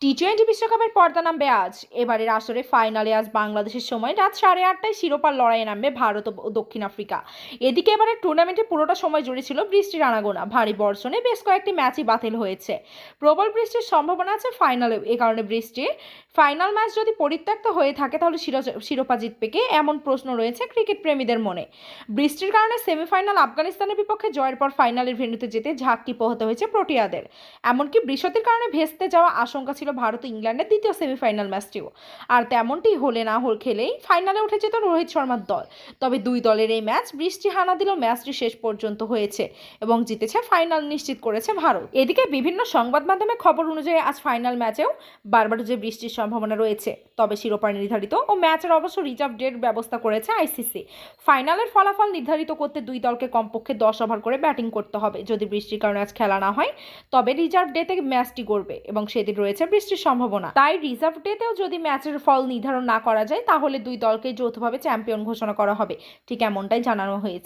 T twenty বিশ্বকাপের পর্দা নামবে আজ। এবারের আসরে ফাইনালে আজ বাংলাদেশের সময় রাত সাড়ে আটটায় শিরোপার লড়াইয়ে নামবে ভারত ও দক্ষিণ আফ্রিকা। এদিকে এবারে টুর্নামেন্টে পুরোটা সময় জুড়ে ছিল বৃষ্টির আনাগোনা। ভারী বর্ষণে বেশ কয়েকটি ম্যাচই বাতিল হয়েছে। প্রবল বৃষ্টির সম্ভাবনা আছে ফাইনালেও এ কারণে বৃষ্টি ফাইনাল ম্যাচ যদি পরিত্যক্ত হয়ে থাকে, তাহলে শিরো- শিরোপা জিতবে কে? এমন প্রশ্ন রয়েছে ক্রিকেট প্রেমীদের মনে। বৃষ্টির কারণে সেমিফাইনাল আফগানিস্তানের বিপক্ষে জয়ের পর ফাইনালের ভেন্যুতে যেতে ঝাঁকি পোহাতে হয়েছে প্রোটিয়াদের। এমনকি বৃষ্টির কারণে ভেস্তে যাওয়া আশঙ্কা ছিল ভারত ও ইংল্যান্ডের দ্বিতীয় সেমিফাইনাল ম্যাচটিও। আর তেমনটি হলে না হল খেলেই ফাইনালে উঠে যেত রোহিত শর্মার দল। তবে দুই দলের এই ম্যাচ বৃষ্টি হানা দিলেও ম্যাচটি শেষ পর্যন্ত হয়েছে এবং জিতেছে ফাইনাল নিশ্চিত করেছে ভারত। এদিকে বিভিন্ন সংবাদ মাধ্যমে খবর অনুযায়ী আজ ফাইনাল ম্যাচেও বারবারুজে বৃষ্টির সম্ভাবনা রয়েছে, তবে শিরোপা নির্ধারিত ও ম্যাচের অবশ্য রিজার্ভ ডেট ব্যবস্থা করেছে আইসিসি ফাইনালের ফলাফল নির্ধারিত করতে দুই দলকে কমপক্ষে দশ ওভার করে ব্যাটিং করতে হবে। যদি বৃষ্টির কারণে আজ খেলা না হয়, তবে রিজার্ভ ডেতে ম্যাচটি গড়বে এবং সেদিন রয়েছে বৃষ্টির সম্ভাবনা। তাই রিজার্ভ ডেতেও যদি ম্যাচের ফল নির্ধারণ না করা যায়, তাহলে দুই দলকে যৌথভাবে চ্যাম্পিয়ন ঘোষণা করা হবে। ঠিক এমনটাই জানানো হয়েছে।